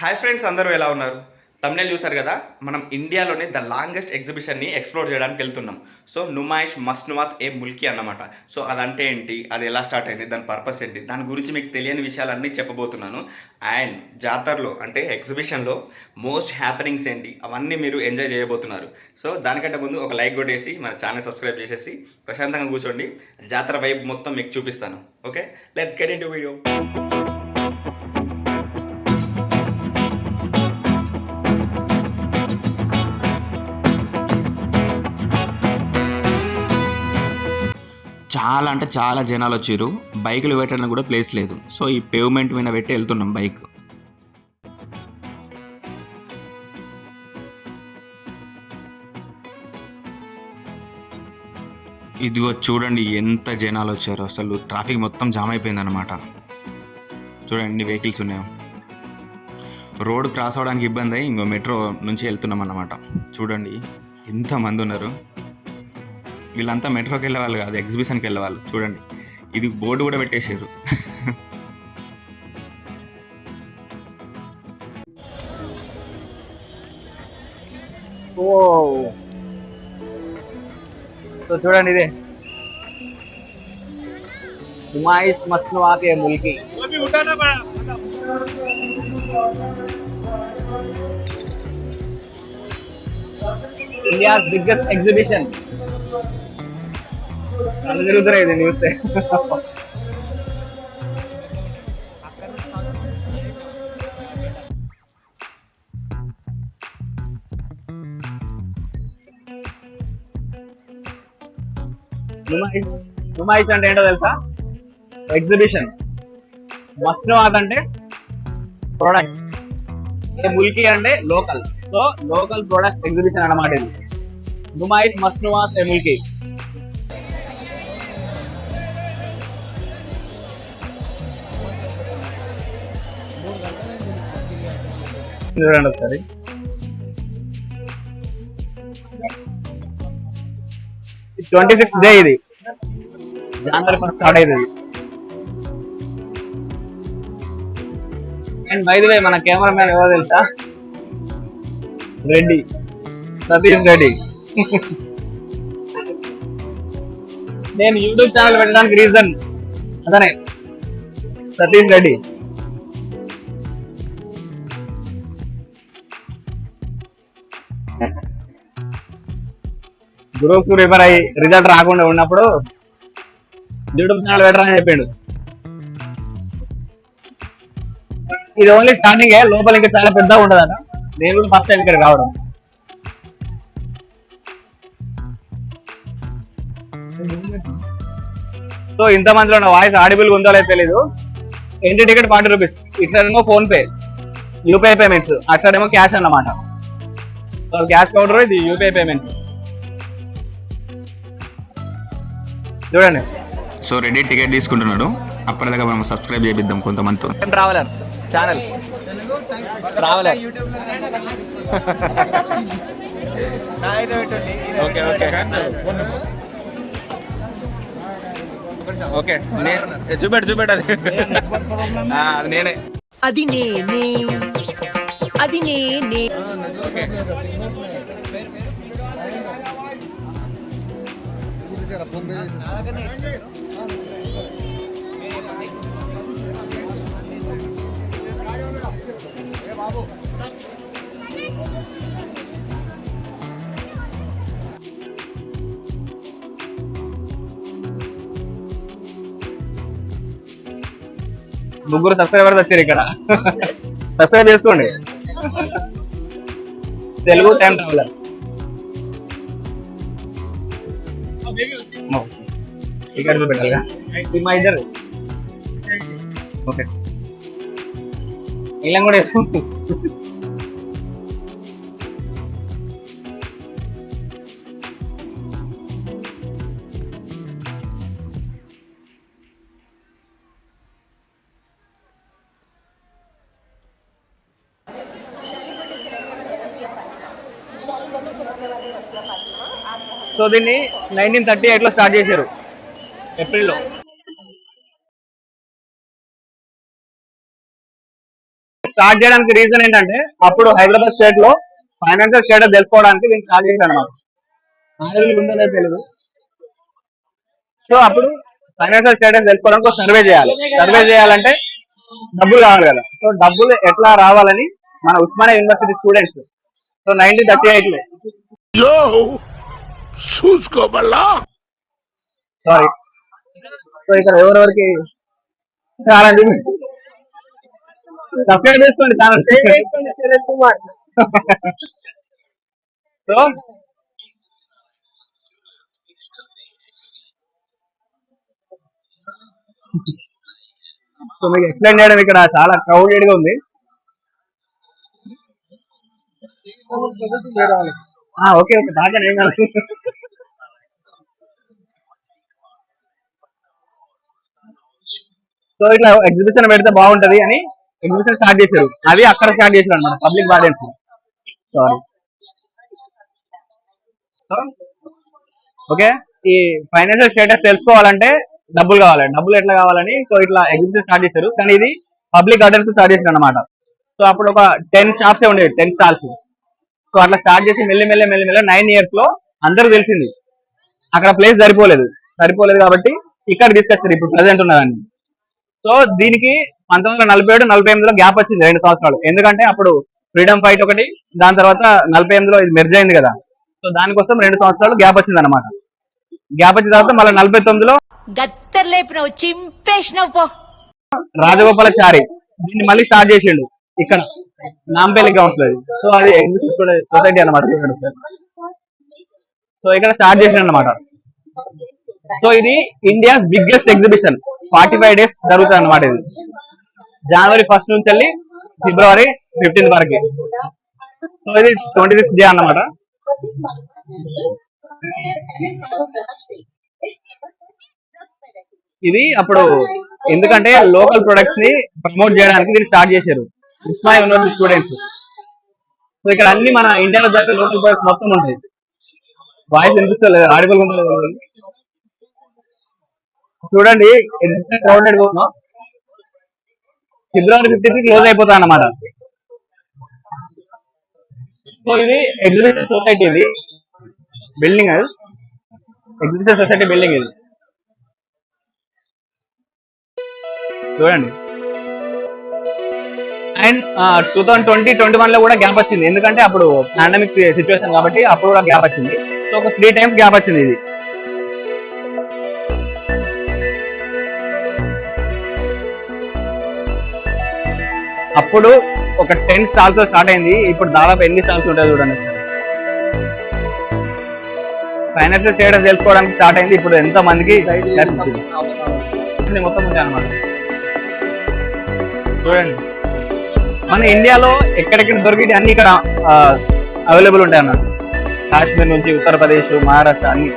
Hi friends అందరూ ఎలా ఉన్నారు? తమిళ చూసారు కదా? మనం ఇండియాలోనే ద లాంగెస్ట్ ఎగ్జిబిషన్ని ఎక్స్ప్లోర్ చేయడానికి వెళ్తున్నాం. సో నుమాయిష్ మస్నువాత్ ఏ ముల్కి అన్నమాట. సో అదంటే ఏంటి? అది ఎలా స్టార్ట్ అయింది? దాని పర్పస్ ఏంటి? దాని గురించి మీకు తెలియని విషయాలన్నీ చెప్పబోతున్నాను. అండ్ జాతరలో అంటే ఎగ్జిబిషన్లో మోస్ట్ హ్యాపెనింగ్స్ ఏంటి? అవన్నీ మీరు ఎంజాయ్ చేయబోతున్నారు. సో దానికంటే ముందు ఒక లైక్ కొట్టేసి మన ఛానల్ సబ్స్క్రైబ్ చేసేసి ప్రశాంతంగా కూర్చోండి. జాతర వైబ్ మొత్తం మీకు చూపిస్తాను. Okay let's get into video చాలా అంటే చాలా జనాలు వచ్చారు. బైకులు పెట్టడానికి కూడా ప్లేస్ లేదు. సో ఈ పేవ్మెంట్ మీద పెట్టి వెళ్తున్నాం బైక్ ఇదిగో చూడండి ఎంత జనాలు వచ్చారు. అసలు ట్రాఫిక్ మొత్తం జామ్ అయిపోయింది అనమాట చూడండి ఎన్ని వెహికల్స్ ఉన్నాయో. రోడ్ క్రాస్ అవ్వడానికి ఇబ్బంది అయ్యి ఇంకో మెట్రో నుంచి వెళ్తున్నాం అన్నమాట చూడండి ఎంతమంది ఉన్నారు. వీళ్ళంతా మెట్రోకి వెళ్ళేవాళ్ళు కాదు ఎగ్జిబిషన్కి వెళ్ళేవాళ్ళు చూడండి ఇది బోర్డు కూడా పెట్టేశారు ఓ సో చూడండి ఇదే नुमाइश मसनूआत ए मुल्की ఇండియా బిగ్గెస్ట్ ఎగ్జిబిషన్ కళ్ళు తిరుగుతున్నాయి ఇది నుమాయిష్ అంటే ఏంటో తెలుసా? ఎగ్జిబిషన్ మస్నవాద్ అంటే ప్రొడక్ట్స్ ఏ అంటే local so local products exhibition అన్నమాట ఇది. నుమాయిష్ మస్నవాద్ ఏ చూడండి ఒకసారి. ట్వంటీ సిక్స్ డే ఇది. జనవరి ఫస్ట్ స్టార్ట్ అవుతుంది అండ్ బై వే మన కెమెరా మ్యాన్ ఎవరో తెలుసా? రెడ్డి. సతీష్ రెడ్డి. నేను యూట్యూబ్ ఛానల్ పెట్టడానికి రీజన్ అతనే. సతీష్ రెడ్డి. గ్రూప్ ప్రిపేర్ అయ్యి రిజల్ట్ రాకుండా ఉన్నప్పుడు యూట్యూబ్ ఛానల్ పెట్టరా అని చెప్పాడు. ఇది ఓన్లీ స్టార్టింగ్ లోపల ఇంకా చాలా పెద్దగా ఉండదట. నేను కూడా ఫస్ట్ టైం ఇక్కడ రావడం. సో ఇంత మందిలో నా వాయిస్ ఆడిబుల్ ఉందో లేదో తెలీదు. ఎంట్రీ టికెట్ ఫార్టీ రూపీస్ ఇట్లా ఫోన్ పే యూపీఐ పేమెంట్స్ అక్కడేమో క్యాష్ అన్నమాట క్యాష్ కౌంటర్ ఇది యూపీఐ పేమెంట్స్ చూడండి. సో రెడీ టికెట్ తీసుకుంటున్నాడు. అప్పటిదాకా మనం సబ్స్క్రైబ్ చేపిద్దాం కొంతమందితో. Traveller channel traveller okay okay. Okay చూపెట్టు చూపెట్టు అది. ఆ, అది నేనే. అది నేనే. అది నేనే. ఓకే ముగ్గురు సబ్స్క్రైబర్స్ వచ్చారు ఇక్కడ. సబ్స్క్రైబ్ చేసుకోండి. తెలుగు టైం ట్రావెలర్ ఇక్కడ చూపెట్టాలిగా ఇది మా ఇద్దరు ఓకే ఇలా కూడా వేసుకోండి సో దీన్ని నైన్టీన్ థర్టీ ఎయిట్లో స్టార్ట్ చేశారు. ఏప్రిల్లో. స్టార్ట్ చేయడానికి రీజన్ ఏంటంటే అప్పుడు హైదరాబాద్ స్టేట్లో ఫైనాన్షియల్ స్టేటస్ తెలుసుకోవడానికి దీన్ని స్టార్ట్ చేశారు అనమాట ఉందో తెలియదు సో అప్పుడు ఫైనాన్షియల్ స్టేటస్ తెలుసుకోవడానికి సర్వే చేయాలి. సర్వే చేయాలంటే డబ్బులు కావాలి కదా. సో డబ్బులు ఎట్లా రావాలని మన Osmania university students so nineteen thirty ఎయిట్లో చూసుకోబల్లా సారీ సో ఇక్కడ ఎవరెవరికి చాలండి సబ్స్క్రైబ్ చేసుకోండి ఛానల్ సో? సో మీకు ఎక్స్ప్లెయిన్ చేయడం ఇక్కడ చాలా క్రౌడెడ్గా ఉంది. ఆ, ఓకే ఓకే బాగా ఏం సో ఇట్లా ఎగ్జిబిషన్ పెడితే బాగుంటది అని ఎగ్జిబిషన్ స్టార్ట్ చేశారు. అది అక్కడ స్టార్ట్ చేశారు అనమాట పబ్లిక్ గార్డెన్స్ సారీ ఓకే ఈ ఫైనాన్షియల్ స్టేటస్ తెలుసుకోవాలంటే డబ్బులు కావాలి. డబ్బులు ఎట్లా కావాలని సో ఇట్లా ఎగ్జిబిషన్ స్టార్ట్ చేశారు. కానీ ఇది పబ్లిక్ గార్డెన్స్ స్టార్ట్ చేశారు అనమాట సో అప్పుడు ఒక టెన్ షాప్స్ ఉండేవి టెన్ స్టాల్స్ సో అట్లా స్టార్ట్ చేసి మెల్లి మెల్లి మెల్లి మెల్లి నైన్ ఇయర్స్లో అందరూ తెలిసింది. అక్కడ ప్లేస్ సరిపోలేదు. సరిపోలేదు కాబట్టి ఇక్కడ తీసుకొచ్చారు ఇప్పుడు ప్రజెంట్ ఉన్నదాన్ని. సో దీనికి పంతొమ్మిది వందల నలభై ఏడు నలభై ఎనిమిదిలో గ్యాప్ వచ్చింది రెండు సంవత్సరాలు. ఎందుకంటే అప్పుడు ఫ్రీడమ్ ఫైట్ ఒకటి దాని తర్వాత నలభై ఎనిమిదిలో ఇది మెర్జ్ అయింది కదా. సో దానికోసం రెండు సంవత్సరాలు గ్యాప్ వచ్చింది అనమాట గ్యాప్ వచ్చిన తర్వాత మళ్ళీ నలభై తొమ్మిదిలో రాజగోపాలాచారి దీన్ని మళ్ళీ స్టార్ట్ చేసిండు. ఇక్కడ నాంపల్లి గ్రౌండ్స్లో. సో అది సొసైటీ అనమాట సో ఇక్కడ స్టార్ట్ చేసిండు అనమాట సో ఇది India's biggest exhibition forty five days జరుగుతుంది అనమాట ఇది. జనవరి ఫస్ట్ నుంచి వెళ్ళి ఫిబ్రవరి ఫిఫ్టీన్త్ వరకు. సో ఇది ట్వంటీ సిక్స్ డే అన్నమాట. ఇది అప్పుడు ఎందుకంటే లోకల్ ప్రొడక్ట్స్ని ప్రమోట్ చేయడానికి దీన్ని స్టార్ట్ చేశారు. ఉస్మా యూనివర్సిటీ స్టూడెంట్స్ సో ఇక్కడ అన్ని మన ఇండియాలో జరిగే లోకల్ ప్రొడక్ట్స్ మొత్తం ఉంటాయి. వాయిస్ వినిపిస్తలేదు ఆడిబుల్ ఉండలేదు చూడండి ఎంత క్రౌడెడ్ ఉందో. ఫిబ్రవరి ఫిఫ్టీన్త్ క్లోజ్ అయిపోతా అన్నమాట. సో ఇది ఎగ్జిబిషన్ సొసైటీ ఇది. బిల్డింగ్ అది. ఎగ్జిబిషన్ సొసైటీ బిల్డింగ్ ఇది. చూడండి. And two thousand twenty twenty వన్లో కూడా గ్యాప్ వచ్చింది. ఎందుకంటే అప్పుడు పాండమిక్ సిచ్యువేషన్ కాబట్టి అప్పుడు కూడా గ్యాప్ వచ్చింది. సో ఒక త్రీ టైమ్స్ గ్యాప్ వచ్చింది ఇది. అప్పుడు ఒక టెన్ స్టాల్స్ స్టార్ట్ అయింది. ఇప్పుడు దాదాపు ఎన్ని స్టాల్స్ ఉంటాయి చూడండి ఫైనాన్షియల్ స్టేటస్ తెలుసుకోవడానికి స్టార్ట్ అయింది. ఇప్పుడు ఎంత మందికి మొత్తం ఉంటాయి అన్నమాట. చూడండి. మన ఇండియాలో ఎక్కడెక్కడ దొరికితే అన్ని ఇక్కడ అవైలబుల్ ఉంటాయి అన్నమాట. కాశ్మీర్ నుంచి ఉత్తరప్రదేశ్ మహారాష్ట్ర అన్ని.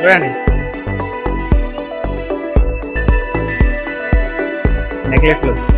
చూడండి. necklaceless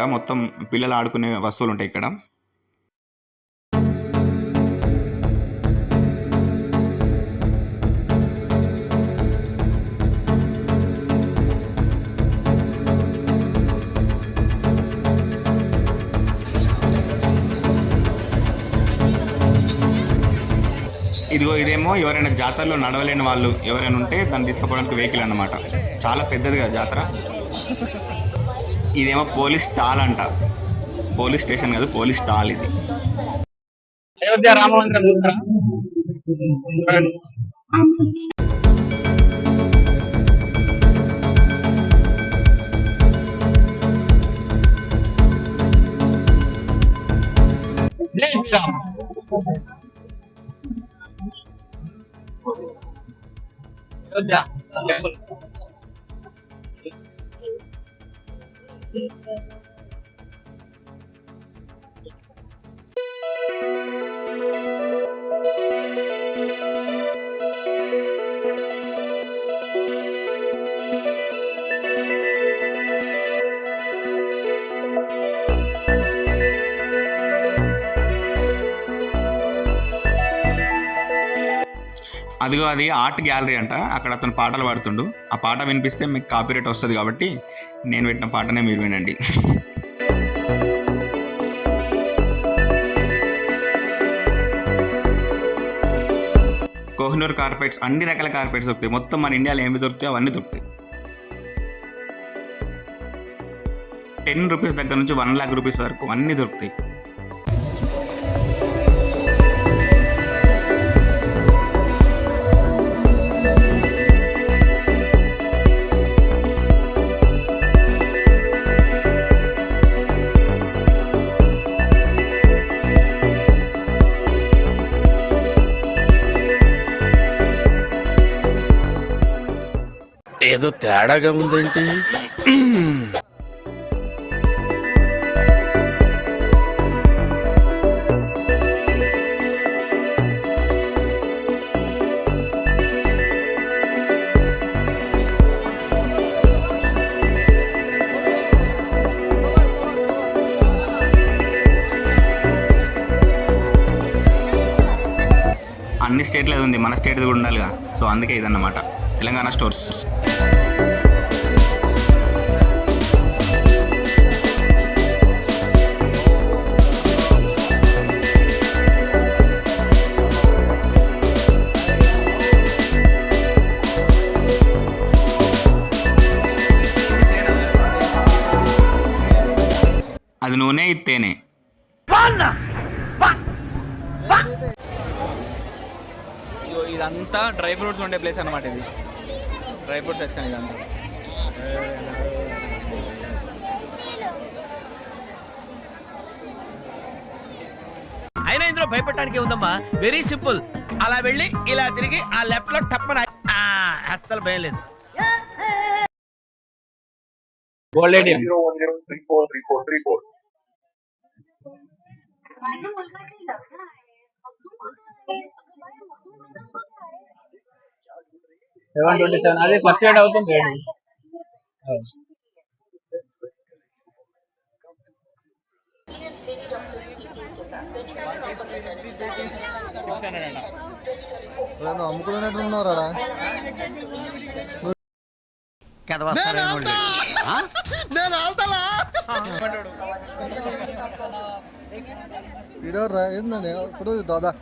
అనమాట. మొత్తం పిల్లలు ఆడుకునే వస్తువులు ఉంటాయి ఇక్కడ. ఇదిగో ఇదేమో ఎవరైనా జాతరలో నడవలేని వాళ్ళు ఎవరైనా ఉంటే దాన్ని తీసుకోవడానికి వెహికల్ అనమాట చాలా పెద్దది జాతర. ఇదేమో పోలీస్ స్టాల్ అంట. పోలీస్ స్టేషన్ కాదు పోలీస్ స్టాల్ ఇది. అయోధ్య రామమందిరం చూస్తారా? అయోధ్య. Thank you. అదిగో అది ఆర్ట్ గ్యాలరీ అంట. అక్కడ అతను పాటలు పాడుతుండు. ఆ పాట వినిపిస్తే మీకు కాపీరేట్ వస్తుంది కాబట్టి నేను పెట్టిన పాటనే మీరు వినండి. కోహినూర్ కార్పెట్స్ అన్ని రకాల కార్పెట్స్ దొరుకుతాయి. మొత్తం మన ఇండియాలో ఏమి దొరుకుతాయో అవన్నీ దొరుకుతాయి. టెన్ రూపీస్ దగ్గర నుంచి వన్ లాక్ రూపీస్ వరకు అన్నీ దొరుకుతాయి. ఏదో తేడాగా ఉందేంటి? అన్ని స్టేట్లో ఉంది. మన స్టేట్ కూడా ఉండాలిగా. సో అందుకే ఇదన్నమాట. తెలంగాణ స్టోర్స్. అది నూనె ఇది తేనె ఇదంతా డ్రై ఫ్రూట్స్ ఉండే ప్లేస్ అనమాట ఇది. డ్రై ఫ్రూట్ సెక్షన్ ఇదంతా. అయినా ఇందులో భయపడటానికి ఉందమ్మా వెరీ సింపుల్ అలా వెళ్ళి ఇలా తిరిగి ఆ లెఫ్ట్లో టప్పన ఆ, అస్సలు భయం లేదు. గోల్డ్ సెవెన్ ట్వంటీ సెవెన్ అది ఫ్లక్చుయేట్ అవుతుంది రేటు అమ్ముకున్నట్టు ఉన్నారా దాదా.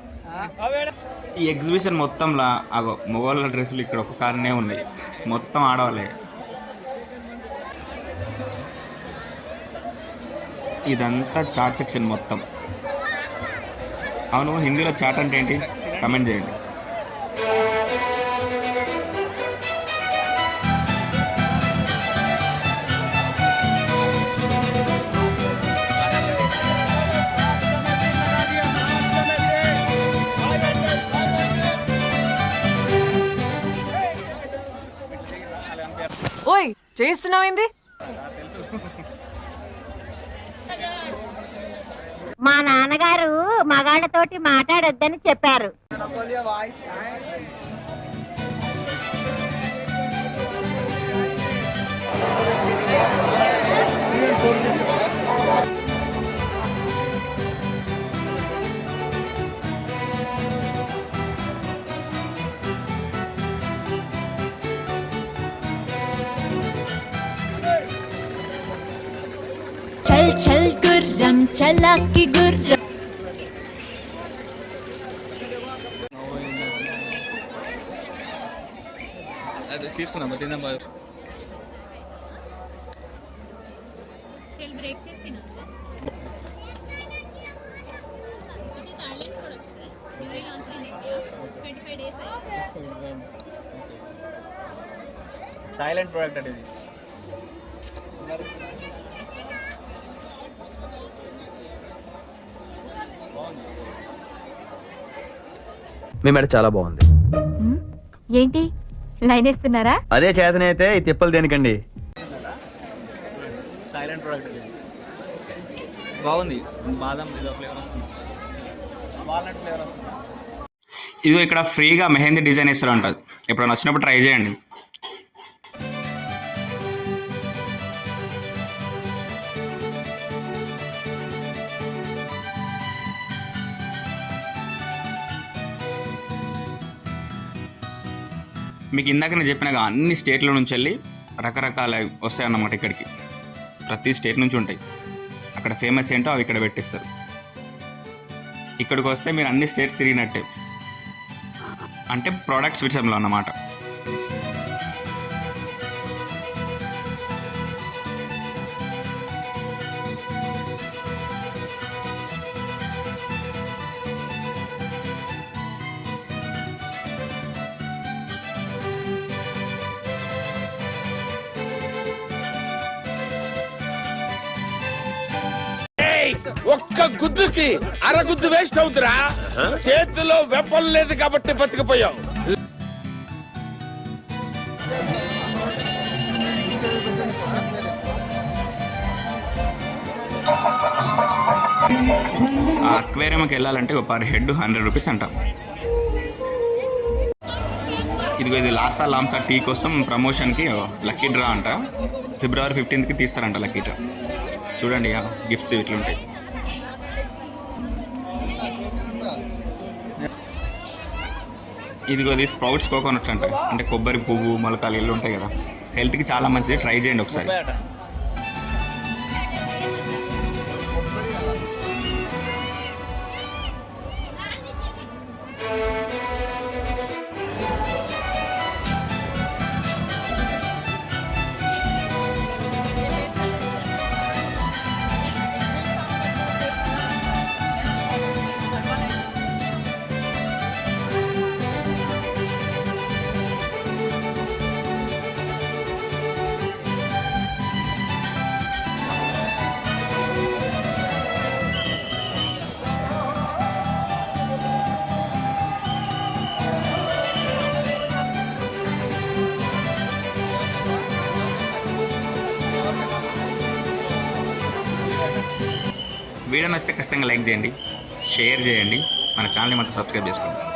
ఈ ఎగ్జిబిషన్ మొత్తంలో అగో మొగోళ్ళ డ్రెస్సులు ఇక్కడ ఒక కారణే ఉన్నాయి. మొత్తం ఆడవాళ్ళే. ఇదంతా చాట్ సెక్షన్ మొత్తం. అవును హిందీలో చాట్ అంటే ఏంటి? కమెంట్ చేయండి. చేస్తున్నావేంది మా నాన్నగారు మగాళ్ళతోటి మాట్లాడొద్దని చెప్పారు. చల్ చల్ గుర్రం చలాకి గుర్రం. తీసుకున్నాం తిన్నాం బాగా థాయిలాండ్ ప్రోడక్ట్ అంటే మీ మేడ చాలా బాగుంది. ఏంటి? లైన్ వేస్తున్నారా? అదే చేతనైతే ఈ తిప్పలు దేనికండి? థాయిలాండ్ ప్రోడక్ట్ ఇది బాగుంది. బాదం ఏదో ఫ్లేవర్ వస్తుంది. వాల్నట్ ఫ్లేవర్ వస్తుంది. ఇదిగో ఇక్కడ ఫ్రీగా మెహందీ డిజైన్ ఇస్తారు ఉంటుంది ఎప్పుడైనా వచ్చినప్పుడు ట్రై చేయండి. మీకు ఇందాక నేను చెప్పినగా అన్ని స్టేట్ల నుంచి వెళ్ళి రకరకాల వస్తాయి అన్నమాట ఇక్కడికి. ప్రతి స్టేట్ నుంచి ఉంటాయి. అక్కడ ఫేమస్ ఏంటో అవి ఇక్కడ పెట్టిస్తారు. ఇక్కడికి వస్తే మీరు అన్ని స్టేట్స్ తిరిగినట్టే. అంటే ప్రోడక్ట్స్ విషయంలో అన్నమాట. ఒక్క గుద్దుకి అరగుద్దు వేస్ట్ అవుతురా? చేతిలో వెపన్ లేదు కాబట్టి బతికిపోయావు. ఆ అక్వేరియంకి వెళ్ళాలంటే ఒక పర్ హెడ్ హండ్రెడ్ రూపీస్ అంట. ఇదిగో ఇది లాసా లాంసా టీ కోసం ప్రమోషన్కి లక్కీ డ్రా అంట. ఫిబ్రవరి ఫిఫ్టీన్త్కి తీస్తారంట లక్కీ డ్రా. చూడండి గిఫ్ట్స్ ఇట్లుంటాయి ఇదిగో ఇది స్ప్రౌట్స్ కోకోనట్స్ అంట. అంటే కొబ్బరి పువ్వు మొలకలు ఇల్లు ఉంటాయి కదా. హెల్త్కి చాలా మంచిది. ట్రై చేయండి ఒకసారి. నచ్చితే ఖచ్చితంగా లైక్ చేయండి షేర్ చేయండి మన ఛానల్ని మాత్రం సబ్స్క్రైబ్ చేసుకోండి.